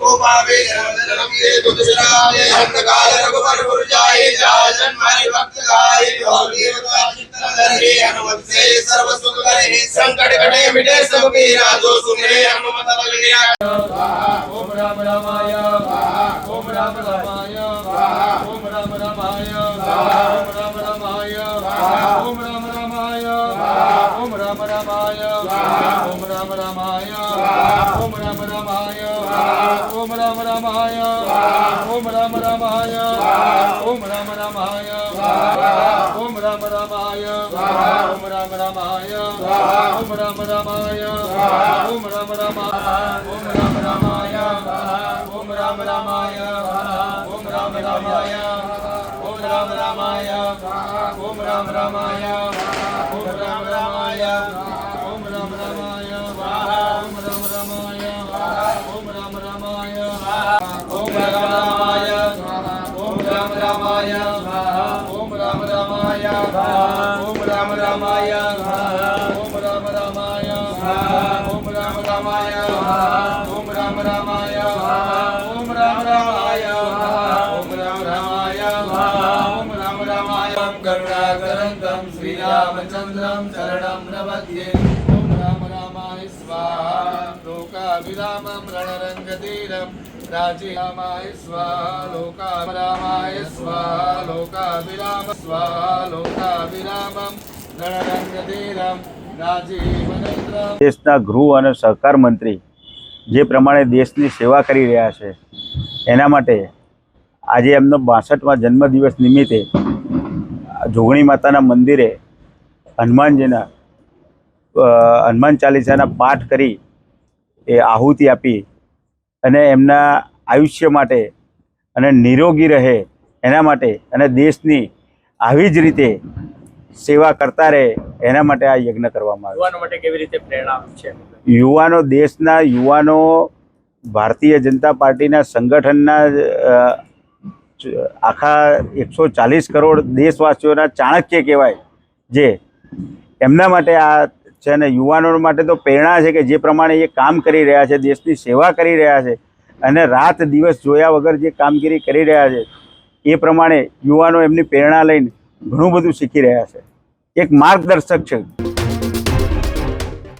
गोपावे रघुनंदनम ये दुदुसराये हंतकाल रघुवर पुरजाये जाजन मारे भक्त गाये भौलीय चित्तनर हे हनुमत से सर्व सुख करे संकट कटे मिटे सब पीरा जो सुने हनुमत बलिया ओम राम रामाय ओम राम रामाय ओम राम रामाय ओम राम रामाय ओम राम रामाय ओम राम रामाय ओम राम रामाय ओम राम रामाय ઓમ રામ રામાય ઓમ રામ રામાય ઓમ રામ રામાય ઓમ રામ રામાય ઓમ રામ રામાય ઓમ રામ રામાય ઓમ રામ રામાય ઓમ રામ રામાય ઓમ રામ રામાય ઓમ રામ રામાય ઓમ રામ રામાય ઓમ રામ રામાય રામાય ઓમ રામ રામાય ઓમ રામ રામાય ઓમ રામ રામાય ઓમ રામ રામાય ઓમ રામ રામાય ઓમ રામ રામાય ઓમ રામ રામાય ઓમ રામ રામાય કરુણાકરંતમ શ્રી રામચંદ્રમ ચરણમ નમધ્યે ઓમ રામ રામાય સ્વાહા લોકાભિરામમ રણરંગધીરમ દેશના ગૃહ અને સહકાર મંત્રી જે પ્રમાણે દેશની સેવા કરી રહ્યા છે, એના માટે આજે એમનો બાસઠમાં જન્મદિવસ નિમિત્તે જોગણી માતાના મંદિરે હનુમાનજીના હનુમાન ચાલીસાના પાઠ કરી એ આહુતિ આપી અને એમના આયુષ્ય માટે અને નિરોગી રહે એના માટે અને દેશની આવી જ રીતે સેવા કરતા રહે એના માટે આ યજ્ઞ કરવામાં આવે યુવાનો માટે કેવી રીતે પ્રેરણા છે? યુવાનો દેશના યુવાનો ભારતીય જનતા પાર્ટીના સંગઠનના આખા એકસો ચાલીસ કરોડ દેશવાસીઓના ચાણક્ય કહેવાય જે એમના માટે આ છે ને યુવાનો માટે તો પ્રેરણા છે કે જે પ્રમાણે એ કામ કરી રહ્યા છે, દેશની સેવા કરી રહ્યા છે અને રાત દિવસ જોયા વગર જે કામગીરી કરી રહ્યા છે, એ પ્રમાણે યુવાનો એમની પ્રેરણા લઈને ઘણું બધું શીખી રહ્યા છે. એક માર્ગદર્શક છે.